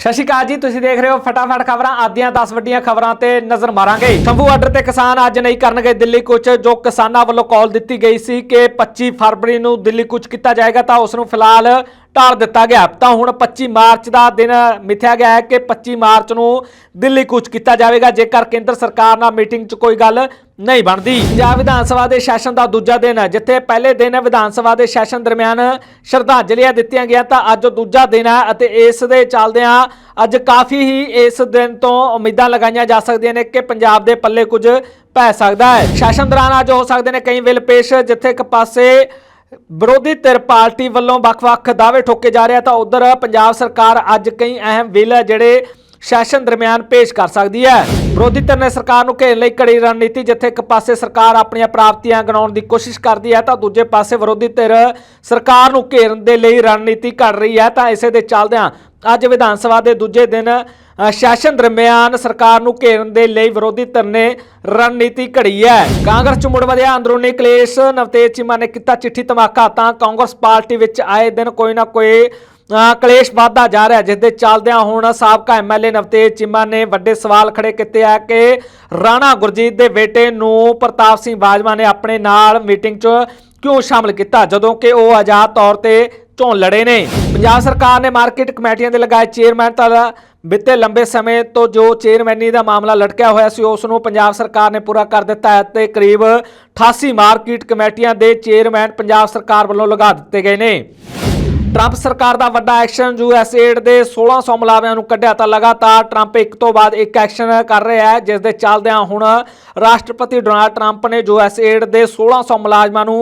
ਸਤਿ ਸ਼੍ਰੀ ਅਕਾਲ ਜੀ, ਤੁਸੀਂ ਦੇਖ ਰਹੇ ਹੋ ਫਟਾਫਟ ਖਬਰਾਂ। ਆਦੀਆਂ 10 ਵੱਡੀਆਂ ਖਬਰਾਂ ਤੇ ਨਜ਼ਰ ਮਾਰਾਂਗੇ। ਸ਼ੰਭੂ ਆਰਡਰ ਤੇ ਕਿਸਾਨ ਅੱਜ ਨਹੀਂ ਕਰਨਗੇ ਦਿੱਲੀ ਕੁਚ ਜੋ ਕਿਸਾਨਾਂ ਵੱਲੋਂ ਕਾਲ ਦਿੱਤੀ ਗਈ ਸੀ ਕਿ 25 ਫਰਵਰੀ ਨੂੰ ਦਿੱਲੀ ਕੁਚ ਕੀਤਾ ਜਾਏਗਾ, ਤਾਂ ਉਸ ਨੂੰ ਫਿਲਹਾਲ ਟਾਲ ਦਿੱਤਾ ਗਿਆ। ਤਾਂ ਹੁਣ 25 ਮਾਰਚ ਦਾ ਦਿਨ ਮਿਥਿਆ ਗਿਆ ਹੈ ਕਿ 25 ਮਾਰਚ ਨੂੰ ਦਿੱਲੀ ਕੁਚ ਕੀਤਾ ਜਾਵੇਗਾ। ਜੇਕਰ ਕੇਂਦਰ ਸਰਕਾਰ ਨਾਲ ਮੀਟਿੰਗ 'ਚ ਕੋਈ ਗੱਲ ਨਹੀਂ ਬਣਦੀ। ਪੰਜਾਬ ਵਿਧਾਨ ਸਭਾ ਦੇ ਸੈਸ਼ਨ ਦਾ ਦੂਜਾ ਦਿਨ, ਜਿੱਥੇ ਪਹਿਲੇ ਦਿਨ ਵਿਧਾਨ ਸਭਾ ਦੇ ਸੈਸ਼ਨ ਦਰਮਿਆਨ ਸ਼ਰਧਾਂਜਲੀਆਂ ਦਿੱਤੀਆਂ ਗਿਆ ਤਾਂ ਅੱਜ ਦੂਜਾ ਦਿਨ ਹੈ ਅਤੇ ਇਸ ਦੇ ਚੱਲਦਿਆਂ ਅੱਜ ਕਾਫੀ ਹੀ ਇਸ ਦਿਨ ਤੋਂ ਉਮੀਦਾਂ ਲਗਾਈਆਂ ਜਾ ਸਕਦੀਆਂ ਨੇ ਕਿ ਪੰਜਾਬ ਦੇ ਪੱਲੇ ਕੁਝ ਪੈ ਸਕਦਾ ਹੈ। ਸੈਸ਼ਨ ਦੌਰਾਨ ਅੱਜ ਹੋ ਸਕਦੇ ਨੇ ਕਈ ਬਿੱਲ ਪੇਸ਼, ਜਿੱਥੇ ਇੱਕ ਪਾਸੇ ਵਿਰੋਧੀ ਧਿਰ ਪਾਰਟੀ ਵੱਲੋਂ ਵੱਖ-ਵੱਖ ਦਾਅਵੇ ਠੋਕੇ ਜਾ ਰਹੇ ਆ ਤਾਂ ਉਧਰ ਪੰਜਾਬ ਸਰਕਾਰ ਅੱਜ ਕਈ ਅਹਿਮ ਬਿੱਲ ਹੈ ਜਿਹੜੇ ਸੈਸ਼ਨ ਦਰਮਿਆਨ ਪੇਸ਼ ਕਰ ਸਕਦੀ ਹੈ। ਵਿਰੋਧੀ ਧਿਰ ਨੇ ਸਰਕਾਰ ਨੂੰ ਘੇਰਨ ਲਈ ਕੜੀ ਰਣਨੀਤੀ ਜਿੱਥੇ ਇੱਕ ਪਾਸੇ ਸਰਕਾਰ ਆਪਣੀਆਂ ਪ੍ਰਾਪਤੀਆਂ ਗਣਾਉਣ ਦੀ ਕੋਸ਼ਿਸ਼ ਕਰਦੀ ਹੈ ਤਾਂ ਦੂਜੇ ਪਾਸੇ ਵਿਰੋਧੀ ਧਿਰ ਸਰਕਾਰ ਨੂੰ ਘੇਰਨ ਦੇ ਲਈ ਰਣਨੀਤੀ ਘੜ ਰਹੀ ਹੈ ਤਾਂ ਇਸੇ ਦੇ ਚੱਲਦਿਆਂ ਅੱਜ ਵਿਧਾਨ ਸਭਾ ਦੇ ਦੂਜੇ ਦਿਨ ਅ, ਸੈਸ਼ਨ ਦਰਮਿਆਨ ਸਰਕਾਰ ਨੂੰ ਘੇਰਨ ਦੇ ਲਈ ਵਿਰੋਧੀ ਧਿਰ ਨੇ ਰਣਨੀਤੀ ਘੜੀ ਹੈ। ਕਾਂਗਰਸ ਚ ਮੁੜ ਵਧਿਆ ਅੰਦਰੂਨੀ ਕਲੇਸ਼ ਨਵਤੇਜ ਚੀਮਾ ਨੇ ਕੀਤਾ ਚਿੱਠੀ ਧਮਾਕਾ ਤਾਂ ਕਾਂਗਰਸ ਪਾਰਟੀ ਵਿੱਚ ਆਏ ਦਿਨ ਕੋਈ ਨਾ ਕੋਈ ਕਲੇਸ਼ ਵਧਦਾ ਜਾ ਰਿਹਾ ਜਿਸ ਦੇ ਚੱਲਦਿਆਂ ਹੁਣ ਸਾਬਕਾ ਐਮਐਲਏ ਨਵਤੇਜ ਚੀਮਾ ਨੇ ਵੱਡੇ ਸਵਾਲ ਖੜੇ ਕੀਤੇ ਆ ਕਿ ਰਾਣਾ ਗੁਰਜੀਤ ਦੇ ਬੇਟੇ ਨੂੰ ਪ੍ਰਤਾਪ ਸਿੰਘ ਬਾਜਵਾ ਨੇ ਆਪਣੇ ਨਾਲ ਮੀਟਿੰਗ 'ਚ ਕਿਉਂ ਸ਼ਾਮਲ ਕੀਤਾ, ਜਦੋਂ ਕਿ ਉਹ ਆਜ਼ਾਦ ਤੌਰ ਤੇ ਚੋਣ ਲੜੇ ਨੇ। ਪੰਜਾਬ ਸਰਕਾਰ ਨੇ ਮਾਰਕੀਟ ਕਮੇਟੀਆਂ ਦੇ ਲਗਾਏ ਚੇਅਰਮੈਨ ਤਾਂ ਬਿੱਤੇ ਲੰਬੇ ਸਮੇਂ ਤੋਂ ਜੋ ਚੇਅਰਮੈਨੀ ਦਾ ਮਾਮਲਾ ਲਟਕਿਆ ਹੋਇਆ ਸੀ, ਉਸ ਨੂੰ ਪੰਜਾਬ ਸਰਕਾਰ ਨੇ ਪੂਰਾ ਕਰ ਦਿੱਤਾ ਹੈ ਤੇ ਕਰੀਬ 88 ਮਾਰਕੀਟ ਕਮੇਟੀਆਂ ਦੇ ਚੇਅਰਮੈਨ ਪੰਜਾਬ ਸਰਕਾਰ ਵੱਲੋਂ ਲਗਾ ਦਿੱਤੇ ਗਏ ਨੇ। ਟਰੰਪ ਸਰਕਾਰ ਦਾ ਵੱਡਾ ਐਕਸ਼ਨ ਯੂਐਸਏਡ ਦੇ 1600 ਮੁਲਾਜ਼ਮਾਂ ਨੂੰ ਕੱਢਿਆ ਤਾਂ ਲਗਾਤਾਰ ਟਰੰਪ ਇੱਕ ਤੋਂ ਬਾਅਦ ਇੱਕ ਐਕਸ਼ਨ ਕਰ ਰਿਹਾ ਹੈ, ਜਿਸ ਦੇ ਚੱਲਦਿਆਂ ਹੁਣ ਰਾਸ਼ਟਰਪਤੀ ਡੋਨਾਲਡ ਟਰੰਪ ਨੇ ਯੂਐਸਏਡ ਦੇ 1600 ਮੁਲਾਜ਼ਮਾਂ ਨੂੰ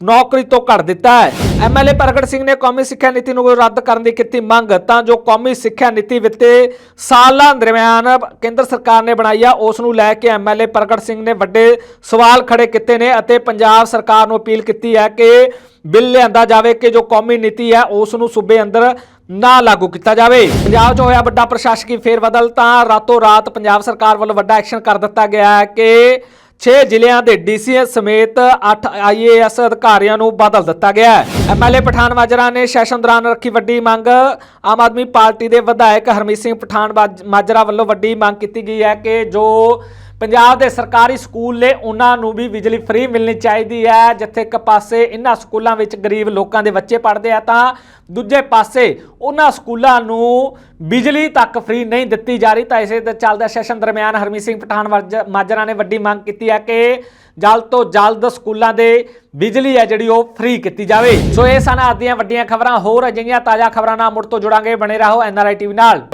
ਨੌਕਰੀ ਤੋਂ ਕੱਢ ਦਿੱਤਾ ਹੈ। ਐਮਐਲਏ ਪ੍ਰਗਟ ਸਿੰਘ ਨੇ ਕੌਮੀ ਸਿੱਖਿਆ ਨੀਤੀ ਨੂੰ ਰੱਦ ਕਰਨ ਦੀ ਕੀਤੀ ਮੰਗ। ਤਾਂ ਜੋ ਕੌਮੀ ਸਿੱਖਿਆ ਨੀਤੀ ਵਿੱਤੇ ਸਾਲਾਂ ਦਰਮਿਆਨ ਕੇਂਦਰ ਸਰਕਾਰ ਨੇ ਬਣਾਈ ਆ, ਉਸ ਨੂੰ ਲੈ ਕੇ ਐਮਐਲਏ ਪ੍ਰਗਟ ਸਿੰਘ ਨੇ ਵੱਡੇ ਸਵਾਲ ਖੜੇ ਕੀਤੇ ਨੇ ਅਤੇ ਪੰਜਾਬ ਸਰਕਾਰ ਨੂੰ ਅਪੀਲ ਕੀਤੀ ਹੈ ਕਿ ਬਿੱਲ ਲਿਆਂਦਾ ਜਾਵੇ ਕਿ ਜੋ ਕੌਮੀ ਨੀਤੀ ਹੈ, ਉਸ ਨੂੰ ਸੂਬੇ ਅੰਦਰ ਨਾ ਲਾਗੂ ਕੀਤਾ ਜਾਵੇ। ਪੰਜਾਬ 'ਚ ਹੋਇਆ ਵੱਡਾ ਪ੍ਰਸ਼ਾਸਕੀ ਫੇਰਬਦਲ, ਤਾਂ ਰਾਤੋਂ ਰਾਤ ਪੰਜਾਬ ਸਰਕਾਰ ਵੱਲੋਂ ਵੱਡਾ ਐਕਸ਼ਨ ਕਰ ਦਿੱਤਾ ਗਿਆ ਹੈ ਕਿ 6 ਜ਼ਿਲ੍ਹਿਆਂ ਦੇ ਡੀਸੀਐਸ ਸਮੇਤ 8 ਆਈਏਐਸ ਅਧਿਕਾਰੀਆਂ ਨੂੰ ਬਦਲ ਦਿੱਤਾ ਗਿਆ ਹੈ। ਐਮਐਲਏ ਪਠਾਨ ਮਾਜਰਾ ਨੇ ਸੈਸ਼ਨ ਦੌਰਾਨ ਰੱਖੀ ਵੱਡੀ ਮੰਗ। ਆਮ ਆਦਮੀ ਪਾਰਟੀ ਦੇ ਵਿਧਾਇਕ ਹਰਮੀਤ ਸਿੰਘ ਪਠਾਨ ਬਾਜ- ਮਾਜਰਾ ਵੱਲੋਂ ਵੱਡੀ ਮੰਗ ਕੀਤੀ ਗਈ ਹੈ ਕਿ ਜੋ ਪੰਜਾਬ ਦੇ ਸਰਕਾਰੀ ਸਕੂਲ ਨੇ ਉਹਨਾਂ ਨੂੰ ਵੀ ਬਿਜਲੀ ਫ੍ਰੀ ਮਿਲਣੀ ਚਾਹੀਦੀ ਹੈ। ਜਿੱਥੇ ਇੱਕ ਪਾਸੇ ਇਹਨਾਂ ਸਕੂਲਾਂ ਵਿੱਚ ਗਰੀਬ ਲੋਕਾਂ ਦੇ ਬੱਚੇ ਪੜ੍ਹਦੇ ਆ, ਤਾਂ ਦੂਜੇ ਪਾਸੇ ਉਹਨਾਂ ਸਕੂਲਾਂ ਨੂੰ ਬਿਜਲੀ ਤੱਕ ਫ੍ਰੀ ਨਹੀਂ ਦਿੱਤੀ ਜਾ ਰਹੀ। ਤਾਂ ਇਸੇ ਦੇ ਚੱਲਦਾ ਸੈਸ਼ਨ ਦਰਮਿਆਨ ਹਰਮੀਤ ਸਿੰਘ ਪਠਾਨ ਵਰਜ- ਮਾਜਰਾ ਨੇ ਵੱਡੀ ਮੰਗ ਕੀਤੀ ਹੈ ਕਿ ਜਲਦ ਤੋਂ ਜਲਦ ਸਕੂਲਾਂ ਦੇ ਬਿਜਲੀ ਹੈ ਜਿਹੜੀ ਉਹ ਫ੍ਰੀ ਕੀਤੀ ਜਾਵੇ। ਸੋ ਇਹ ਸਨ ਅੱਜ ਦੀਆਂ ਵੱਡੀਆਂ ਖਬਰਾਂ। ਹੋਰ ਅਜਿਹੀਆਂ ਤਾਜ਼ਾ ਖਬਰਾਂ ਨਾਲ ਮੁੜ ਤੋਂ ਜੁੜਾਂਗੇ। ਬਣੇ ਰਹੋ ਐਨਆਰਆਈ ਟੀਵੀ ਨਾਲ।